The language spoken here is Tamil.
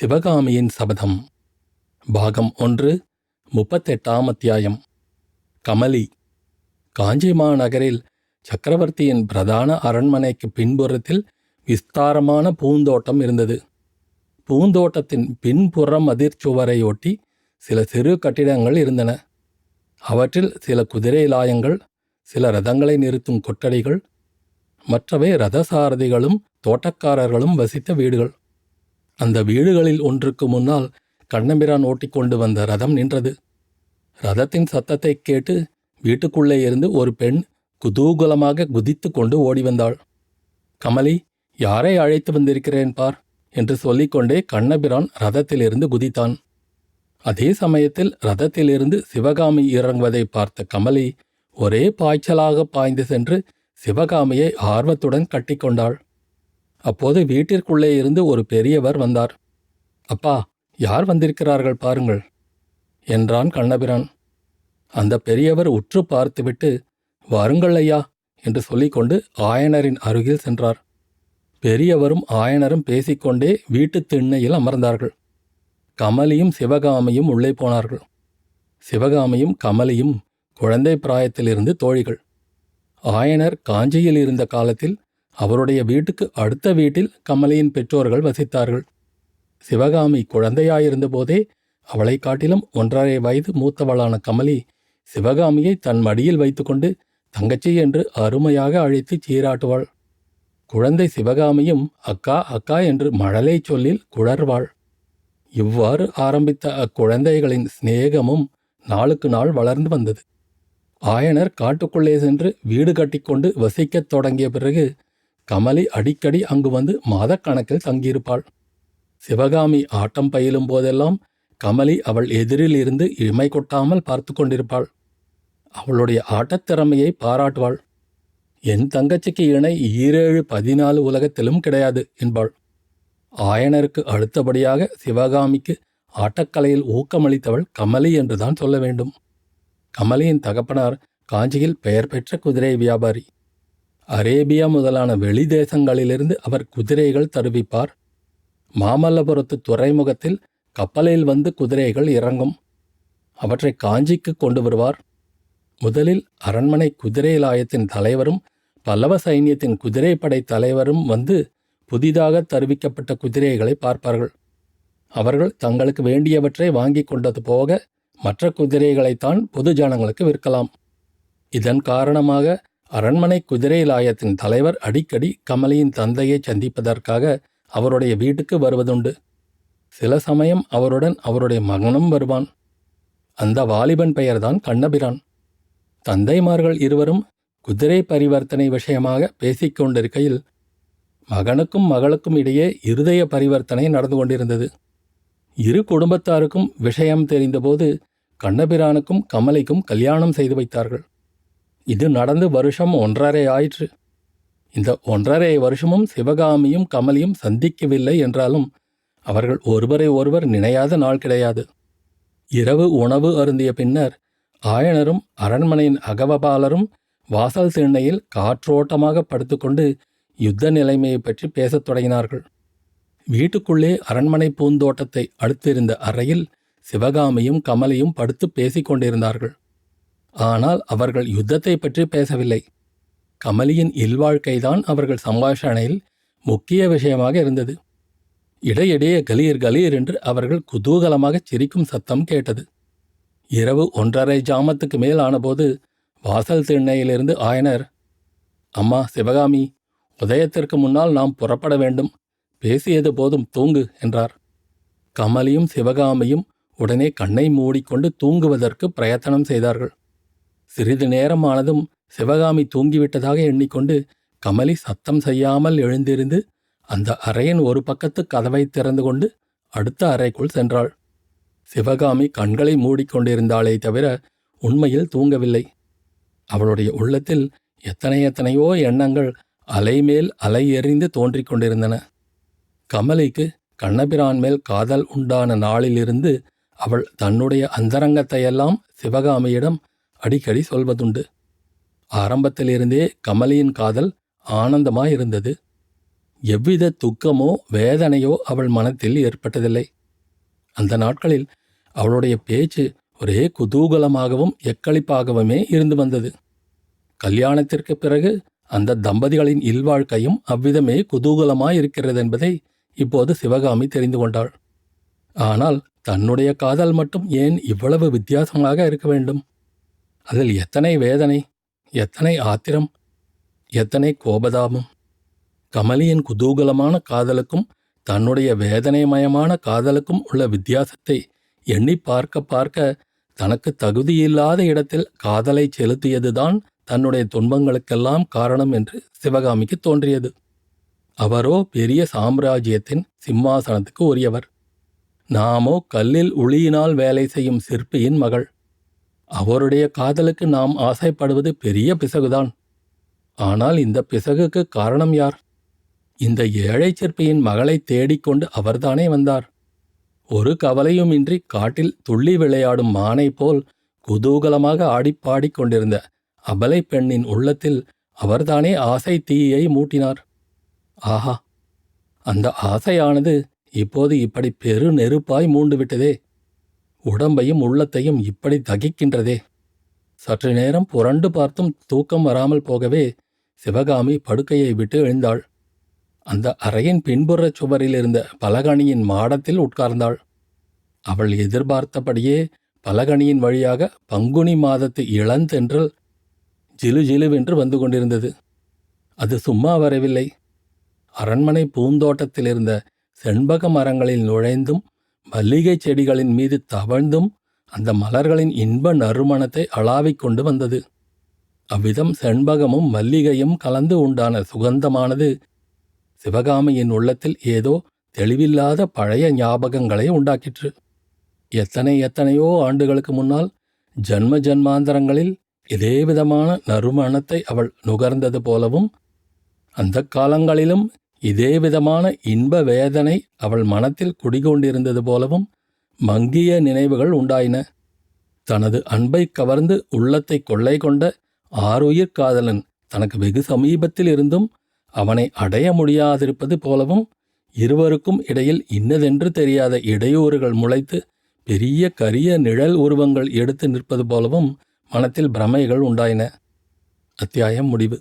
சிவகாமியின் சபதம். பாகம் ஒன்று முப்பத்தெட்டாம் அத்தியாயம். கமலி. காஞ்சி மாநகரில் சக்கரவர்த்தியின் பிரதான அரண்மனைக்கு பின்புறத்தில் விஸ்தாரமான பூந்தோட்டம் இருந்தது. பூந்தோட்டத்தின் பின்புறம் அதிர்ச்சுவரையொட்டி சில சிறு கட்டிடங்கள் இருந்தன. அவற்றில் சில குதிரை லாயங்கள் சில ரதங்களை நிறுத்தும் கொட்டடிகள் மற்றவை ரதசாரதிகளும் தோட்டக்காரர்களும் வசித்த வீடுகள். அந்த வீடுகளில் ஒன்றுக்கு முன்னால் கண்ணபிரான் ஓட்டிக்கொண்டு வந்த ரதம் நின்றது. ரதத்தின் சத்தத்தை கேட்டு வீட்டுக்குள்ளே இருந்து ஒரு பெண் குதூகலமாக குதித்து கொண்டு ஓடி வந்தாள். கமலி யாரை அழைத்து வந்திருக்கிறேன் பார்? என்று சொல்லிக்கொண்டே கண்ணபிரான் ரதத்திலிருந்து குதித்தான். அதே சமயத்தில் ரதத்திலிருந்து சிவகாமி இறங்குவதை பார்த்த கமலி ஒரே பாய்ச்சலாக பாய்ந்து சென்று சிவகாமியை ஆர்வத்துடன் கட்டிக்கொண்டாள். அப்போது வீட்டிற்குள்ளே இருந்து ஒரு பெரியவர் வந்தார். அப்பா யார் வந்திருக்கிறார்கள் பாருங்கள் என்றான் கண்ணபிரான். அந்த பெரியவர் உற்று பார்த்துவிட்டு வாருங்கள் ஐயா என்று சொல்லிக்கொண்டு ஆயனரின் அருகில் சென்றார். பெரியவரும் ஆயனரும் பேசிக்கொண்டே வீட்டுத் திண்ணையில் அமர்ந்தார்கள். கமலியும் சிவகாமியும் உள்ளே போனார்கள். சிவகாமியும் கமலியும் குழந்தை பிராயத்திலிருந்து தோழிகள். ஆயனர் காஞ்சியில் இருந்த காலத்தில் அவருடைய வீட்டுக்கு அடுத்த வீட்டில் கமலியின் பெற்றோர்கள் வசித்தார்கள். சிவகாமி குழந்தையாயிருந்த போதே அவளை காட்டிலும் ஒன்றரை வயது மூத்தவளான கமலி சிவகாமியை தன் மடியில் வைத்துக்கொண்டு தங்கச்சி என்று அருமையாக அழைத்து சீராட்டுவாள். குழந்தை சிவகாமியும் அக்கா அக்கா என்று மழலை சொல்லில் குழர்வாள் இவ்வாறு ஆரம்பித்த அக்குழந்தைகளின் சிநேகமும் நாளுக்கு நாள் வளர்ந்து வந்தது. ஆயனர் காட்டுக்குள்ளே சென்று வீடு கட்டிக்கொண்டு வசிக்கத் தொடங்கிய பிறகு கமலி அடிக்கடி அங்கு வந்து மாதக்கணக்கில் தங்கியிருப்பாள். சிவகாமி ஆட்டம் பயிலும் போதெல்லாம் கமலி அவள் எதிரில் இருந்து இமை கொட்டாமல் பார்த்து கொண்டிருப்பாள். அவளுடைய ஆட்டத்திறமையை பாராட்டுவாள். என் தங்கச்சிக்கு இணை ஈரேழு பதினாலு உலகத்திலும் கிடையாது என்பாள். ஆயனருக்கு அடுத்தபடியாக சிவகாமிக்கு ஆட்டக்கலையில் ஊக்கமளித்தவள் கமலி என்றுதான் சொல்ல வேண்டும். கமலியின் தகப்பனார் காஞ்சியில் பெயர் பெற்ற குதிரை வியாபாரி. அரேபியா முதலான வெளி தேசங்களிலிருந்து அவர் குதிரைகள் தருவிப்பார். மாமல்லபுரத்து துறைமுகத்தில் கப்பலில் வந்து குதிரைகள் இறங்கும். அவற்றை காஞ்சிக்கு கொண்டு வருவார். முதலில் அரண்மனை குதிரைலாயத்தின் தலைவரும் பல்லவ சைன்யத்தின் குதிரைப்படை தலைவரும் வந்து புதிதாக தருவிக்கப்பட்ட குதிரைகளை பார்ப்பார்கள். அவர்கள் தங்களுக்கு வேண்டியவற்றை வாங்கி கொண்டது போக மற்ற குதிரைகளைத்தான் பொது ஜனங்களுக்கு விற்கலாம். இதன் காரணமாக அரண்மனை குதிரைலாயத்தின் தலைவர் அடிக்கடி கமலியின் தந்தையை சந்திப்பதற்காக அவருடைய வீட்டுக்கு வருவதுண்டு. சில சமயம் அவருடன் அவருடைய மகனும் வருவான். அந்த வாலிபன் பெயர்தான் கண்ணபிரான். தந்தைமார்கள் இருவரும் குதிரை பரிவர்த்தனை விஷயமாக பேசிக்கொண்டிருக்கையில் மகனுக்கும் மகளுக்கும் இடையே இருதய பரிவர்த்தனை நடந்து கொண்டிருந்தது. இரு குடும்பத்தாருக்கும் விஷயம் தெரிந்தபோது கண்ணபிரானுக்கும் கமலைக்கும் கல்யாணம் செய்து வைத்தார்கள். இது நடந்து வருஷம் ஒன்றரை ஆயிற்று. இந்த ஒன்றரை வருஷமும் சிவகாமியும் கமலியும் சந்திக்கவில்லை என்றாலும் அவர்கள் ஒருவரை ஒருவர் நினையாத நாள் கிடையாது. இரவு உணவு அருந்திய பின்னர் ஆயனரும் அரண்மனையின் அகவபாலரும் வாசல் திண்ணையில் காற்றோட்டமாக படுத்துக்கொண்டு யுத்த நிலைமையை பற்றி பேசத் தொடங்கினார்கள். வீட்டுக்குள்ளே அரண்மனை பூந்தோட்டத்தை அடுத்திருந்த அறையில் சிவகாமியும் கமலையும் படுத்து பேசிக் கொண்டிருந்தார்கள் ஆனால் அவர்கள் யுத்தத்தை பற்றி பேசவில்லை. கமலியின் இல்வாழ்க்கைதான் அவர்கள் சம்பாஷணையில் முக்கிய விஷயமாக இருந்தது. இடையிடையே கலீர் கலீர் என்று அவர்கள் குதூகலமாக சிரிக்கும் சத்தம் கேட்டது. இரவு ஒன்றரை ஜாமத்துக்கு மேல் ஆனபோது வாசல் திண்ணையிலிருந்து ஆயனர் அம்மா சிவகாமி உதயத்திற்கு முன்னால் நாம் புறப்பட வேண்டும். பேசியது போதும் தூங்கு என்றார். கமலியும் சிவகாமியும் உடனே கண்ணை மூடிக்கொண்டு தூங்குவதற்கு பிரயத்தனம் செய்தார்கள். சிறிது நேரமானதும் சிவகாமி தூங்கிவிட்டதாக எண்ணிக்கொண்டு கமலி சத்தம் செய்யாமல் எழுந்திருந்து அந்த அறையின் ஒரு பக்கத்து கதவை திறந்து கொண்டு அடுத்த அறைக்குள் சென்றாள். சிவகாமி கண்களை மூடிக்கொண்டிருந்தாளே தவிர உண்மையில் தூங்கவில்லை. அவளுடைய உள்ளத்தில் எத்தனை எத்தனையோ எண்ணங்கள் அலைமேல் அலை எறிந்து தோன்றிக் கொண்டிருந்தன. கமலிக்கு கண்ணபிரான் மேல் காதல் உண்டான நாளிலிருந்து அவள் தன்னுடைய அந்தரங்கத்தையெல்லாம் சிவகாமியிடம் அடிக்கடி சொல்வதுண்டு. ஆரம்பத்திலிருந்தே கமலியின் காதல் ஆனந்தமாயிருந்தது. எவ்வித துக்கமோ வேதனையோ அவள் மனத்தில் ஏற்பட்டதில்லை. அந்த நாட்களில் அவளுடைய பேச்சு ஒரே குதூகலமாகவும் எக்களிப்பாகவுமே இருந்து வந்தது. கல்யாணத்திற்கு பிறகு அந்த தம்பதிகளின் இல்வாழ்க்கையும் அவ்விதமே குதூகலமாயிருக்கிறது என்பதை இப்போது சிவகாமி தெரிந்து கொண்டாள். ஆனால் தன்னுடைய காதல் மட்டும் ஏன் இவ்வளவு வித்தியாசமாக இருக்க வேண்டும்? அதில் எத்தனை வேதனை எத்தனை ஆத்திரம் எத்தனை கோபதாபம். கமலியின் குதூகலமான காதலுக்கும் தன்னுடைய வேதனைமயமான காதலுக்கும் உள்ள வித்தியாசத்தை எண்ணி பார்க்க பார்க்க தனக்கு தகுதியில்லாத இடத்தில் காதலை செலுத்தியதுதான் தன்னுடைய துன்பங்களுக்கெல்லாம் காரணம் என்று சிவகாமிக்கு தோன்றியது. அவரோ பெரிய சாம்ராஜ்யத்தின் சிம்மாசனத்துக்கு உரியவர். நாமோ கல்லில் உளியினால் வேலை செய்யும் சிற்பியின் மகள். அவருடைய காதலுக்கு நாம் ஆசைப்படுவது பெரிய பிசகுதான். ஆனால் இந்த பிசகுக்கு காரணம் யார்? இந்த ஏழை சிற்பியின் மகளை தேடிக்கொண்டு அவர்தானே வந்தார். ஒரு கவலையுமின்றி காட்டில் துள்ளி விளையாடும் மானை போல் குதூகலமாக ஆடிப்பாடிக் கொண்டிருந்த அபலை பெண்ணின் உள்ளத்தில் அவர்தானே ஆசை தீயை மூட்டினார். ஆஹா! அந்த ஆசையானது இப்போது இப்படி பெரு நெருப்பாய் மூண்டுவிட்டதே. உடம்பையும் உள்ளத்தையும் இப்படி தகிக்கின்றதே. சற்று நேரம் புரண்டு பார்த்தும் தூக்கம் வராமல் போகவே சிவகாமி படுக்கையை விட்டு எழுந்தாள். அந்த அறையின் பின்புறச் சுவரில் இருந்த பலகணியின் மாடத்தில் உட்கார்ந்தாள். அவள் எதிர்பார்த்தபடியே பலகணியின் வழியாக பங்குனி மாதத்து இளந்தென்றல் ஜிலு ஜிலுவென்று வந்து கொண்டிருந்தது. அது சும்மா வரவில்லை. அரண்மனை பூந்தோட்டத்தில் இருந்த செண்பக மரங்களில் நுழைந்தும் மல்லிகை செடிகளின் மீது தவழ்ந்தும் அந்த மலர்களின் இன்ப நறுமணத்தை அளாவிக் கொண்டு வந்தது. அவ்விதம் செண்பகமும் மல்லிகையும் கலந்து உண்டான சுகந்தமானது சிவகாமியின் உள்ளத்தில் ஏதோ தெளிவில்லாத பழைய ஞாபகங்களை உண்டாக்கிற்று. எத்தனை எத்தனையோ ஆண்டுகளுக்கு முன்னால் ஜன்ம ஜன்மாந்தரங்களில் இதே விதமான நறுமணத்தை அவள் நுகர்ந்தது போலவும் அந்த காலங்களிலும் இதே விதமான இன்ப வேதனை அவள் மனத்தில் குடிகொண்டிருந்தது போலவும் மங்கிய நினைவுகள் உண்டாயின. தனது அன்பை கவர்ந்து உள்ளத்தை கொள்ளை கொண்ட ஆறுயிர் காதலன் தனக்கு வெகு சமீபத்தில் இருந்தும் அவனை அடைய முடியாதிருப்பது போலவும் இருவருக்கும் இடையில் இன்னதென்று தெரியாத இடையூறுகள் முளைத்து பெரிய கரிய நிழல் உருவங்கள் எடுத்து நிற்பது போலவும் மனத்தில் பிரமைகள் உண்டாயின. அத்தியாயம் முடிவு.